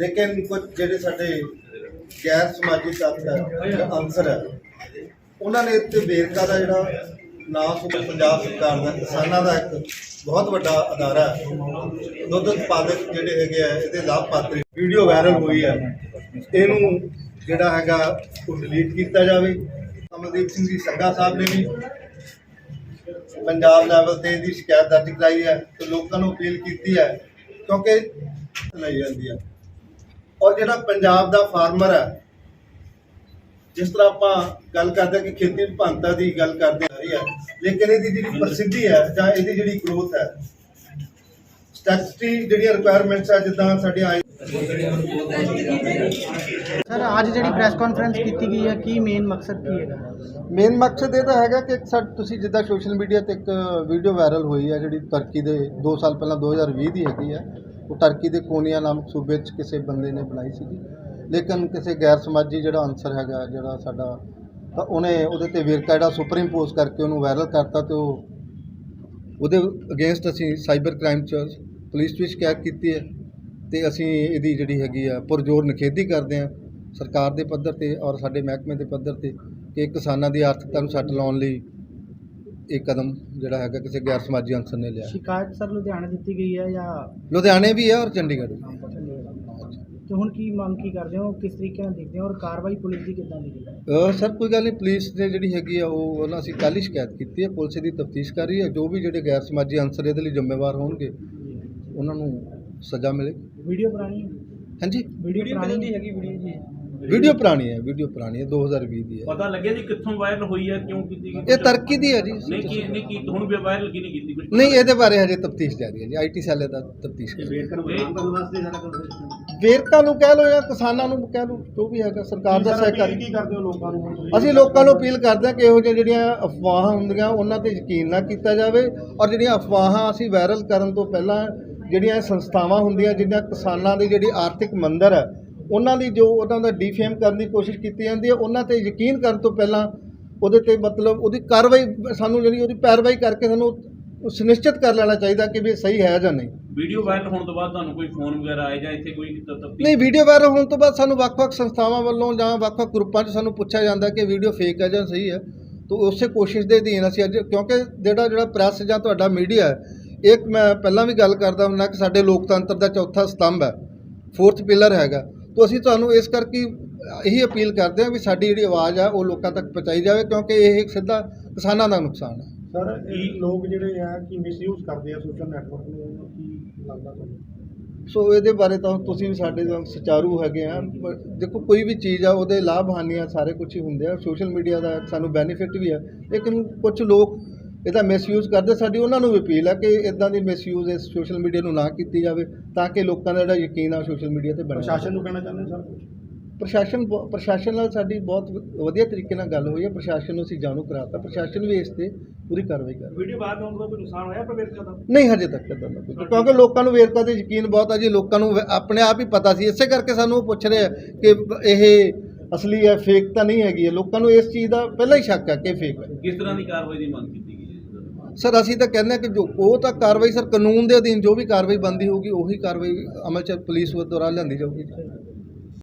ਲੇਕਿਨ ਕੁਝ ਜਿਹੜੇ ਸਾਡੇ ਗੈਰ ਸਮਾਜੀ ਤੱਤ ਹੈ ਅੰਸਰ ਹੈ, ਉਹਨਾਂ ਨੇ ਇੱਥੇ ਵੇਰਕਾ ਦਾ ਜਿਹੜਾ ਨਾਮ ਸੂਬਾ ਪੰਜਾਬ ਸਰਕਾਰ ਦਾ, ਕਿਸਾਨਾਂ ਦਾ ਇੱਕ ਬਹੁਤ ਵੱਡਾ ਅਦਾਰਾ ਹੈ। ਦੁੱਧ ਉਤਪਾਦਕ ਜਿਹੜੇ ਹੈਗੇ ਆ, ਇਹਦੇ ਲਾਭਪਾਤਰੀ ਵੀਡੀਓ ਵਾਇਰਲ ਹੋਈ ਹੈ। ਇਹਨੂੰ ਜਿਹੜਾ ਹੈਗਾ ਉਹ ਡਿਲੀਟ ਕੀਤਾ ਜਾਵੇ। ਅਮਨਦੀਪ ਸਿੰਘ ਜੀ ਸੰਘਾ ਸਾਹਿਬ ਨੇ ਵੀ ਪੰਜਾਬ ਲੈਵਲ ਤੇ ਇਹਦੀ ਸ਼ਿਕਾਇਤ ਦਰਜ ਕਰਾਈ ਹੈ ਤੇ ਲੋਕਾਂ ਨੂੰ ਅਪੀਲ ਕੀਤੀ ਹੈ, ਕਿਉਂਕਿ ਲਈ ਜਾਂਦੀ ਹੈ। ਔਰ ਜਿਹੜਾ ਪੰਜਾਬ ਦਾ ਫਾਰਮਰ ਹੈ ਜਿਸ ਤਰ੍ਹਾਂ ਆਪਾਂ ਗੱਲ ਕਰਦੇ ਹਾਂ ਕਿ ਖੇਤੀ ਵਿਭਿੰਨਤਾ ਦੀ ਗੱਲ ਕਰਦੇ ਆ ਰਹੀ ਹੈ ਲੇਕਿਨ ਇਹਦੀ ਜਿਹੜੀ ਪ੍ਰਸਿੱਧੀ ਹੈ ਜਾਂ ਇਹਦੀ ਜਿਹੜੀ ਗਰੋਥ ਹੈ ਸਟੈਟਿਸਟੀ ਜਿਹੜੀਆਂ ਰਿਕੁਆਇਰਮੈਂਟਸ ਹੈ ਜਿੱਦਾਂ ਸਾਡੇ ਆਏ ਸਰ ਅੱਜ ਜਿਹੜੀ ਪ੍ਰੈਸ ਕਾਨਫਰੰਸ ਕੀਤੀ ਗਈ ਹੈ ਕੀ ਮੇਨ ਮਕਸਦ ਕੀ ਹੈਗਾ ਮੇਨ ਮਕਸਦ ਇਹ ਤਾਂ ਹੈਗਾ ਕਿ ਸਾ ਤੁਸੀਂ ਜਿੱਦਾਂ ਸੋਸ਼ਲ ਮੀਡੀਆ ਤੇ ਇੱਕ ਵੀਡੀਓ ਵਾਇਰਲ ਹੋਈ ਹੈ ਜਿਹੜੀ ਤੁਰਕੀ ਦੇ 2 ਸਾਲ ਪਹਿਲਾਂ 2020 ਦੀ ਹੈਗੀ ਹੈ। ਉਹ ਟਰਕੀ ਦੇ ਕੋਨੀਆ ਨਾਮਕ ਸੂਬੇ 'ਚ ਕਿਸੇ ਬੰਦੇ ਨੇ ਬਣਾਈ ਸੀਗੀ। ਲੇਕਿਨ ਕਿਸੇ ਗੈਰ ਸਮਾਜੀ ਜਿਹੜਾ ਅਨਸਰ ਹੈਗਾ, ਜਿਹੜਾ ਸਾਡਾ, ਤਾਂ ਉਹਨੇ ਉਹਦੇ ਤੇ ਵੇਰਕਾ ਜਿਹੜਾ ਸੁਪਰ ਇੰਪੋਜ਼ ਕਰਕੇ ਉਹਨੂੰ ਵਾਇਰਲ ਕਰਤਾ ਤੇ ਉਹ ਉਹਦੇ ਅਗੇਂਸਟ ਅਸੀਂ ਸਾਈਬਰ ਕ੍ਰਾਈਮ ਚ ਪੁਲਿਸ ਵਿੱਚ ਸ਼ਿਕਾਇਤ ਕੀਤੀ ਹੈ ਤੇ ਅਸੀਂ ਇਹਦੀ ਜਿਹੜੀ ਹੈਗੀ ਆ ਪੁਰਜੋਰ ਨਿਖੇਧੀ ਕਰਦੇ ਹਾਂ ਸਰਕਾਰ ਦੇ ਪੱਧਰ ਤੇ ਔਰ ਸਾਡੇ ਮਹਿਕਮੇ ਦੇ ਪੱਧਰ ਤੇ ਕਿ ਕਿਸਾਨਾਂ ਦੀ ਆਰਥਿਕਤਾ ਨੂੰ ਸੱਟ ਲਾਉਣ ਲਈ ਇਹ ਕਦਮ ਜਿਹੜਾ ਹੈਗਾ ਕਿਸੇ ਗੈਰ ਸਮਾਜੀ ਅੰਸਰ ਨੇ ਲਿਆ। ਸ਼ਿਕਾਇਤ ਸਰ ਲੁਧਿਆਣਾ ਦਿੱਤੀ ਗਈ ਹੈ ਜਾਂ ਲੁਧਿਆਣੇ ਵੀ ਹੈ ਔਰ ਚੰਡੀਗੜ੍ਹ ਵੀ। ਤੇ ਹੁਣ ਕੀ ਮੰਗ ਕੀ ਕਰਦੇ ਹੋ? ਕਿਸ ਤਰੀਕੇ ਨਾਲ ਦੇਖਦੇ ਹੋ ਔਰ ਕਾਰਵਾਈ ਪੁਲਿਸ ਦੀ ਕਿੱਦਾਂ ਦੀ ਹੈ? ਅਹ ਸਰ ਕੋਈ ਗੱਲ ਨਹੀਂ ਪੁਲਿਸ ਨੇ ਜਿਹੜੀ ਹੈਗੀ ਆ ਉਹ ਉਹਨਾਂ ਅਸੀਂ ਕੱਲ੍ਹ ਹੀ ਸ਼ਿਕਾਇਤ ਕੀਤੀ ਹੈ। ਪੁਲਿਸ ਦੀ ਤਫਤੀਸ਼ ਕਰ ਰਹੀ ਹੈ। ਜੋ ਵੀ ਜਿਹੜੇ ਗੈਰ ਸਮਾਜੀ ਅੰਸਰ ਇਹਦੇ ਲਈ ਜ਼ਿੰਮੇਵਾਰ ਹੋਣਗੇ ਉਹਨਾਂ ਨੂੰ ਸਜ਼ਾ ਮਿਲੇ। ਵੀਡੀਓ ਪੁਰਾਣੀ ਹੈ? ਹਾਂਜੀ। ਵੀਡੀਓ ਪੁਰਾਣੀ ਹੈਗੀ ਵੀਡੀਓ ਜੀ। ਵੀਡੀਓ ਪੁਰਾਣੀ ਹੈ ਵੀਡੀਓ ਪੁਰਾਣੀ ਹੈ 2020 ਦੀ ਹੈ। ਪਤਾ ਲੱਗਿਆ ਜੀ ਕਿੱਥੋਂ ਵਾਇਰਲ ਹੋਈ ਹੈ ਕਿਉਂ ਕੀਤੀ ਗਈ? ਇਹ ਤਰੱਕੀ ਦੀ ਹੈ ਜੀ। ਨਹੀਂ ਕੀ ਨਹੀਂ ਕੀ ਹੁਣ ਵੀ ਵਾਇਰਲ ਕੀ ਨਹੀਂ ਕੀਤੀ? ਕੁਝ ਨਹੀਂ ਇਹਦੇ ਬਾਰੇ ਹਜੇ ਤਫਤੀਸ਼ ਜਾਰੀ ਹੈ ਜੀ। ਆਈਟੀ ਸੈੱਲ ਦਾ ਤਫਤੀਸ਼ ਕਰ ਰਿਹਾ ਵੇਰਕਾ ਨੂੰ ਕਹਿ ਲਓ ਜਾਂ ਕਿਸਾਨਾਂ ਨੂੰ ਕਹਿ ਲਓ ਜੋ ਵੀ ਹੈਗਾ ਸਰਕਾਰ ਦਾ ਸਹਿਕਾਰ। ਕੀ ਕਰਦੇ ਹੋ ਲੋਕਾਂ ਨੂੰ? ਅਸੀਂ ਲੋਕਾਂ ਨੂੰ ਅਪੀਲ ਕਰਦੇ ਹਾਂ ਕਿ ਇਹੋ ਜਿਹੀਆਂ ਜਿਹੜੀਆਂ ਅਫਵਾਹਾਂ ਹੁੰਦੀਆਂ ਉਹਨਾਂ ਤੇ ਯਕੀਨ ਨਾ ਕੀਤਾ ਜਾਵੇ ਔਰ ਜਿਹੜੀਆਂ ਅਫਵਾਹਾਂ ਅਸੀਂ ਵਾਇਰਲ ਕਰਨ ਤੋਂ ਪਹਿਲਾਂ ਜਿਹੜੀਆਂ ਇਹ ਸੰਸਥਾਵਾਂ ਹੁੰਦੀਆਂ ਜਿਹੜੀਆਂ ਕਿਸਾਨਾਂ ਦੀ ਜਿਹੜੀ ਆਰਥਿਕ ਮੰਦਰ ਹੈ ਉਹਨਾਂ ਦੀ ਜੋ ਉਹਨਾਂ ਦਾ ਡੀਫੇਮ ਕਰਨ ਦੀ ਕੋਸ਼ਿਸ਼ ਕੀਤੀ ਜਾਂਦੀ ਹੈ ਉਹਨਾਂ ਤੇ ਯਕੀਨ ਕਰਨ ਤੋਂ ਪਹਿਲਾਂ ਉਹਦੇ ਤੇ ਮਤਲਬ ਉਹਦੀ ਕਾਰਵਾਈ ਸਾਨੂੰ ਜਿਹੜੀ ਉਹਦੀ ਪੈਰਵਾਈ ਕਰਕੇ ਸਾਨੂੰ ਸੁਨਿਸ਼ਚਿਤ ਕਰ ਲੈਣਾ ਚਾਹੀਦਾ ਕਿ ਵੀ ਸਹੀ ਹੈ ਜਾਂ ਨਹੀਂ। ਵੀਡੀਓ ਵਾਇਰਲ ਹੋਣ ਤੋਂ ਬਾਅਦ ਤੁਹਾਨੂੰ ਕੋਈ ਫੋਨ ਵਗੈਰਾ ਆਏ ਜਾਂ ਇੱਥੇ ਕੋਈ ਨਹੀਂ ਵੀਡੀਓ ਵਾਇਰਲ ਹੋਣ ਤੋਂ ਬਾਅਦ ਸਾਨੂੰ ਵੱਖ-ਵੱਖ ਸੰਸਥਾਵਾਂ ਵੱਲੋਂ ਜਾਂ ਵੱਖ-ਵੱਖ ਗਰੁੱਪਾਂ 'ਚ ਸਾਨੂੰ ਪੁੱਛਿਆ ਜਾਂਦਾ ਕਿ ਵੀਡੀਓ ਫੇਕ ਹੈ ਜਾਂ ਸਹੀ ਹੈ। ਤਾਂ ਉਸੇ ਕੋਸ਼ਿਸ਼ ਦੇ ਅਧੀਨ ਅਸੀਂ ਅੱਜ ਕਿਉਂਕਿ ਜਿਹੜਾ ਜਿਹੜਾ ਪ੍ਰੈਸ ਜਾਂ ਤੁਹਾਡਾ ਮੀਡੀਆ ਹੈ ਇੱਕ ਮੈਂ ਪਹਿਲਾਂ ਵੀ ਗੱਲ ਕਰਦਾ ਹੁੰਦਾ ਕਿ ਸਾਡੇ ਲੋਕਤੰਤਰ ਦਾ ਚੌਥਾ ਸਤੰਭ ਹੈ ਫੋਰਥ ਪਿਲਰ ਹੈਗਾ। ਤਾਂ ਅਸੀਂ ਤੁਹਾਨੂੰ ਇਸ ਕਰਕੇ ਇਹੀ ਅਪੀਲ ਕਰਦੇ ਹਾਂ ਵੀ ਸਾਡੀ ਜਿਹੜੀ ਆਵਾਜ਼ ਆ ਉਹ ਲੋਕਾਂ ਤੱਕ ਪਹੁੰਚਾਈ ਜਾਵੇ ਕਿਉਂਕਿ ਇਹ ਸਿੱਧਾ ਕਿਸਾਨਾਂ ਦਾ ਨੁਕਸਾਨ ਹੈ। ਸਰ ਇਹ ਲੋਕ ਜਿਹੜੇ ਆ ਕਿ ਮਿਸਯੂਜ਼ ਕਰਦੇ ਆ ਸੋਸ਼ਲ ਨੈਟਵਰਕ ਨੂੰ? ਕੀ ਲੱਗਦਾ ਤੁਹਾਨੂੰ? ਸੋ ਇਹਦੇ ਬਾਰੇ ਤਾਂ ਤੁਸੀਂ ਵੀ ਸਾਡੇ ਵਾਂਗ ਸੁਚਾਰੂ ਹੈਗੇ ਆ ਦੇਖੋ ਕੋਈ ਵੀ ਚੀਜ਼ ਆ ਉਹਦੇ ਲਾਭ ਹਾਨੀਆਂ ਸਾਰੇ ਕੁਝ ਹੀ ਹੁੰਦੇ ਆ। ਸੋਸ਼ਲ ਮੀਡੀਆ ਦਾ ਸਾਨੂੰ ਬੈਨੀਫਿਟ ਵੀ ਆ। ਲੇਕਿਨ ਕੁਝ ਲੋਕ ਇਹਦਾ ਮਿਸਯੂਜ਼ ਕਰਦੇ ਸਾਡੀ ਉਹਨਾਂ ਨੂੰ ਵੀ ਅਪੀਲ ਆ ਕਿ ਇਦਾਂ ਦੀ ਮਿਸਯੂਜ਼ ਇਸ ਸੋਸ਼ਲ ਮੀਡੀਆ ਨੂੰ ਨਾ ਕੀਤੀ ਜਾਵੇ ਤਾਂ ਕਿ ਲੋਕਾਂ ਦਾ ਜਿਹੜਾ ਯਕੀਨ ਆ ਸੋਸ਼ਲ ਮੀਡੀਆ ਤੇ ਬਣਿਆ ਪ੍ਰਸ਼ਾਸਨ ਨੂੰ ਕਹਿਣਾ ਚਾਹੁੰਦੇ ਸਰ ਪ੍ਰਸ਼ਾਸਨ ਪ੍ਰਸ਼ਾਸਨ ਨਾਲ ਸਾਡੀ ਬਹੁਤ ਵਧੀਆ ਤਰੀਕੇ ਨਾਲ ਗੱਲ ਹੋਈ ਹੈ ਪ੍ਰਸ਼ਾਸਨ ਨੂੰ ਅਸੀਂ ਜਾਣੂ ਕਰਾਤਾ ਪ੍ਰਸ਼ਾਸਨ ਵੀ ਇਸ ਤੇ ਪੂਰੀ ਕਾਰਵਾਈ ਕਰ ਵੀਡੀਓ ਬਾਅਦ ਹੋਣ ਤੋਂ ਕੋਈ ਨੁਕਸਾਨ ਹੋਇਆ ਪ੍ਰਵੇਸ਼ ਦਾ? ਨਹੀਂ ਹਜੇ ਤੱਕ ਕੁਝ ਕਿਉਂਕਿ ਲੋਕਾਂ ਨੂੰ ਵੇਰਕਾ ਤੇ ਯਕੀਨ ਬਹੁਤ ਆ ਜੀ ਲੋਕਾਂ ਨੂੰ ਆਪਣੇ ਆਪ ਹੀ ਪਤਾ ਸੀ। ਇਸੇ ਕਰਕੇ ਸਾਨੂੰ ਉਹ ਪੁੱਛ ਰਹੇ ਆ ਕਿ ਇਹ ਅਸਲੀ ਹੈ ਫੇਕ ਤਾਂ ਨਹੀਂ ਹੈਗੀ ਹੈ। ਲੋਕਾਂ ਨੂੰ ਇਸ ਚੀਜ਼ ਦਾ ਪਹਿਲਾਂ ਹੀ ਸ਼ੱਕ ਹੈ ਕਿ ਫੇਕ ਹੈ। ਕਿਸ ਤਰ੍ਹਾਂ ਦੀ ਕਾਰਵਾਈ ਦੀ ਮੰਗ ਕੀਤੀ ਹੈ ਸਰ, ਅਸੀਂ ਤਾਂ ਕਹਿੰਦੇ ਹਾਂ ਕਿ ਜੋ ਉਹ ਤਾਂ ਕਾਰਵਾਈ, ਸਰ, ਕਾਨੂੰਨ ਦੇ ਅਧੀਨ ਜੋ ਵੀ ਕਾਰਵਾਈ ਬੰਦੀ ਹੋਊਗੀ, ਉਹੀ ਕਾਰਵਾਈ ਅਮਲ ਚ ਪੁਲਿਸ ਦੁਆਰਾ ਲਿਆਂਦੀ ਜਾਊਗੀ।